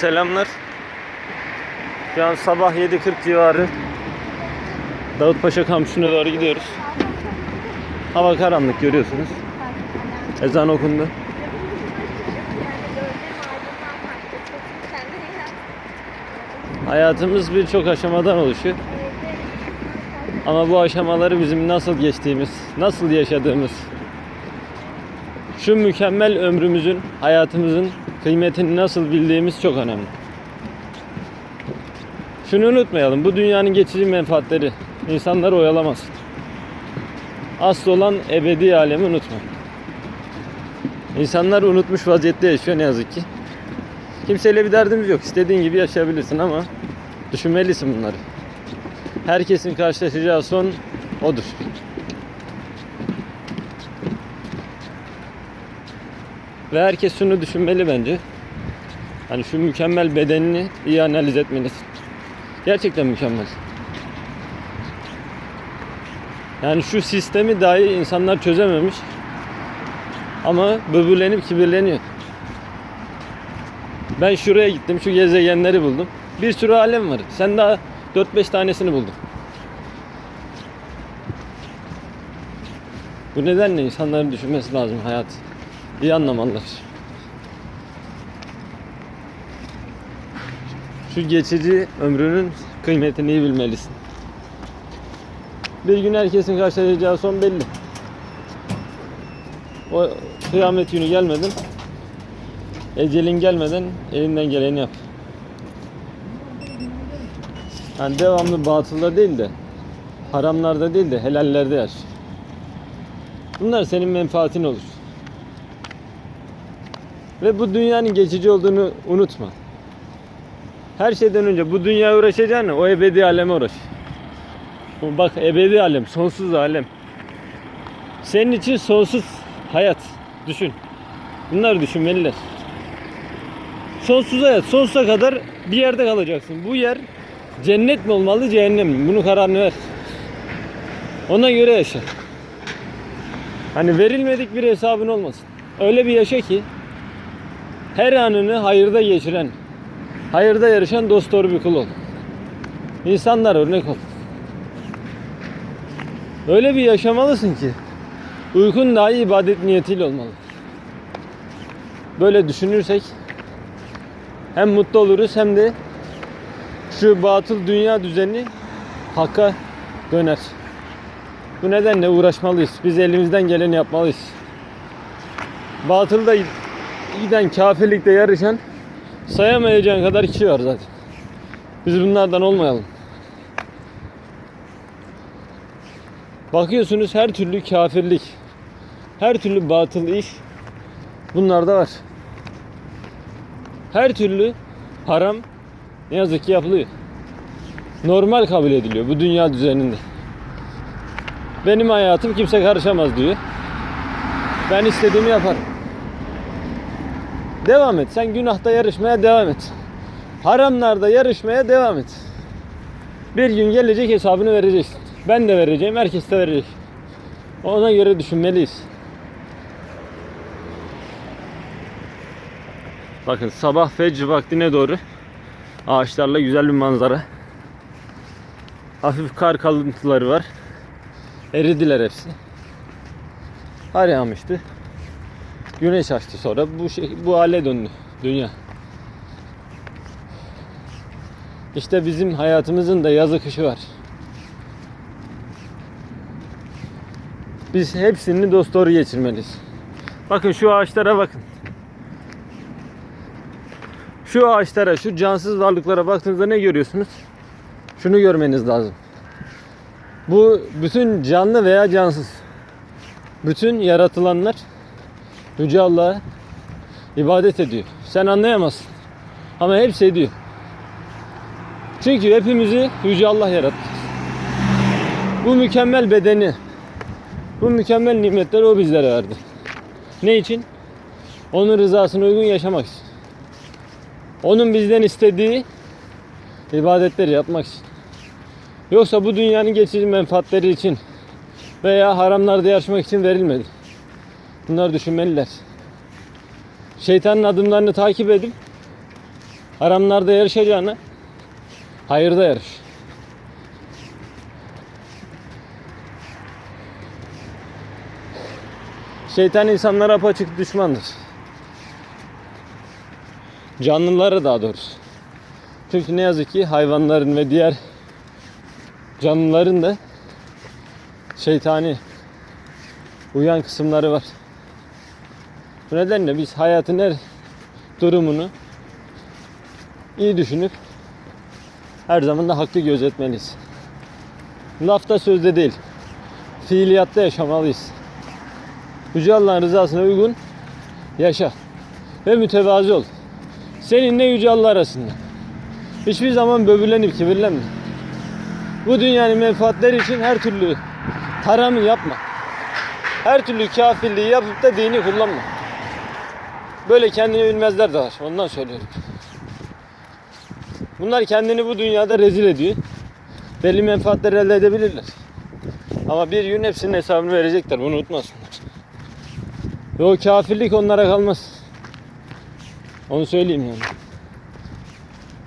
Selamlar. Şu an sabah 7.40 civarı. Davutpaşa kampüsüne doğru gidiyoruz. Hava karanlık görüyorsunuz. Ezan okundu. Hayatımız birçok aşamadan oluşuyor. Ama bu aşamaları bizim nasıl geçtiğimiz, nasıl yaşadığımız, şu mükemmel ömrümüzün, hayatımızın kıymetini nasıl bildiğimiz çok önemli. Şunu unutmayalım, bu dünyanın geçici menfaatleri insanları oyalamaz. Asıl olan ebedi alemi unutma. İnsanlar unutmuş vaziyette yaşıyor ne yazık ki. Kimseyle bir derdimiz yok. İstediğin gibi yaşayabilirsin ama düşünmelisin bunları. Herkesin karşılaşacağı son odur. Ve herkes şunu düşünmeli bence. Hani şu mükemmel bedenini iyi analiz etmelisin. Gerçekten mükemmel. Yani şu sistemi dahi insanlar çözememiş. Ama böbürlenip kibirleniyor. Ben şuraya gittim, şu gezegenleri buldum. Bir sürü alem var. Sen daha 4-5 tanesini buldun. Bu nedenle insanların düşünmesi lazım hayat. İyi anlamalılar. Şu geçici ömrünün kıymetini iyi bilmelisin. Bir gün herkesin karşılaşacağı son belli. O kıyamet günü gelmeden, ecelin gelmeden elinden geleni yap. Yani devamlı batılda değil de, haramlarda değil de helallerde yaş. Bunlar senin menfaatin olur. Ve bu dünyanın geçici olduğunu unutma. Her şeyden önce bu dünya uğraşacağına o ebedi aleme uğraş. Bak ebedi alem, sonsuz alem. Senin için sonsuz hayat. Düşün. Bunları düşünmeliler. Sonsuz hayat, sonsuza kadar bir yerde kalacaksın. Bu yer cennet mi olmalı, cehennem mi? Bunu kararını ver. Ona göre yaşa. Hani verilmedik bir hesabın olmasın. Öyle bir yaşa ki her anını hayırda geçiren, hayırda yarışan dost doğru bir kul ol. İnsanlar örnek ol. Öyle bir yaşamalısın ki uykun dahi ibadet niyetiyle olmalı. Böyle düşünürsek hem mutlu oluruz hem de şu batıl dünya düzeni hakka döner. Bu nedenle uğraşmalıyız. Biz elimizden geleni yapmalıyız. Batılda giden kafirlikte yarışan sayamayacağın kadar kişi var zaten. Biz bunlardan olmayalım. Bakıyorsunuz her türlü kafirlik, her türlü batıl iş bunlarda var. Her türlü haram ne yazık ki yapılıyor. Normal kabul ediliyor bu dünya düzeninde. Benim hayatım kimse karışamaz diyor. Ben istediğimi yaparım. Devam et. Sen günahta yarışmaya devam et. Haramlarda yarışmaya devam et. Bir gün gelecek hesabını vereceksin. Ben de vereceğim, herkes de verecek. Ona göre düşünmeliyiz. Bakın sabah fecr vaktine doğru ağaçlarla güzel bir manzara. Hafif kar kalıntıları var. Eridiler hepsi. Kar yağmıştı. Güneş açtı sonra bu şey bu hale döndü dünya. İşte bizim hayatımızın da yazı kışı var. Biz hepsini dost doğru geçirmeliyiz. Bakın şu ağaçlara bakın. Şu ağaçlara, şu cansız varlıklara baktığınızda ne görüyorsunuz? Şunu görmeniz lazım. Bu bütün canlı veya cansız. Bütün yaratılanlar Yüce Allah'a ibadet ediyor. Sen anlayamazsın. Ama hepsi ediyor. Çünkü hepimizi Yüce Allah yarattı. Bu mükemmel bedeni, bu mükemmel nimetleri o bizlere verdi. Ne için? Onun rızasına uygun yaşamak için. Onun bizden istediği ibadetleri yapmak için. Yoksa bu dünyanın geçici menfaatleri için veya haramlarda yarışmak için verilmedi. Bunları düşünmeliler. Şeytanın adımlarını takip edip Haramlarda yarışacağına hayırda yarış. Şeytan insanlara apaçık düşmandır. Canlılara daha doğrusu. Çünkü ne yazık ki hayvanların ve diğer canlıların da şeytani uyan kısımları var. Bu nedenle biz hayatın her durumunu iyi düşünüp her zaman da hakkı gözetmeliyiz. Lafta sözde değil, fiiliyatta yaşamalıyız. Yüce Allah'ın rızasına uygun yaşa ve mütevazi ol. Seninle Yüce Allah arasında. Hiçbir zaman böbürlenip kibirlenme. Bu dünyanın menfaatleri için her türlü haramı yapma. Her türlü kafirliği yapıp da dini kullanma. Böyle kendini bilmezler de var. Ondan söylüyorum. Bunlar kendini bu dünyada rezil ediyor. Belli menfaatler elde edebilirler. Ama bir gün hepsinin hesabını verecekler. Bunu unutmasınlar. Ve o kafirlik onlara kalmaz. Onu söyleyeyim yani.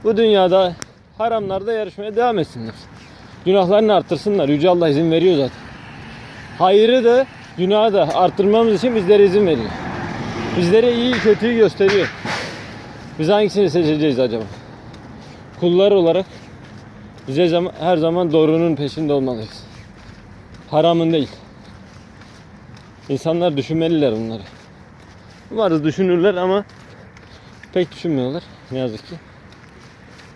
Bu dünyada haramlarda yarışmaya devam etsinler. Günahlarını arttırsınlar. Yüce Allah izin veriyor zaten. Hayrı da günahı da arttırmamız için bizlere izin veriyor. Bizlere iyi kötüyü gösteriyor. Biz hangisini seçeceğiz acaba? Kullar olarak bize zaman, her zaman doğrunun peşinde olmalıyız. Haramın değil. İnsanlar düşünmeliler bunları. Umarız düşünürler ama pek düşünmüyorlar ne yazık ki.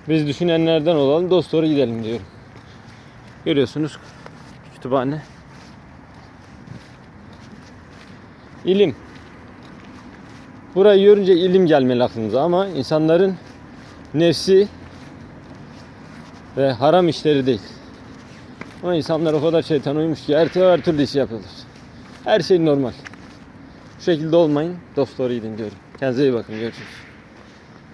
Biz düşünenlerden olalım dost doğru gidelim diyorum. Görüyorsunuz kütüphane. İlim. Burayı görünce ilim gelmeli aklınıza ama insanların nefsi ve haram işleri değil. Ama insanlar o kadar şeytan uymuş ki her, her türlü işi yapıyorlar. Her şey normal. Bu şekilde olmayın. Dost doğru gidin diyorum. Kendinize iyi bakın. Görüşürüz.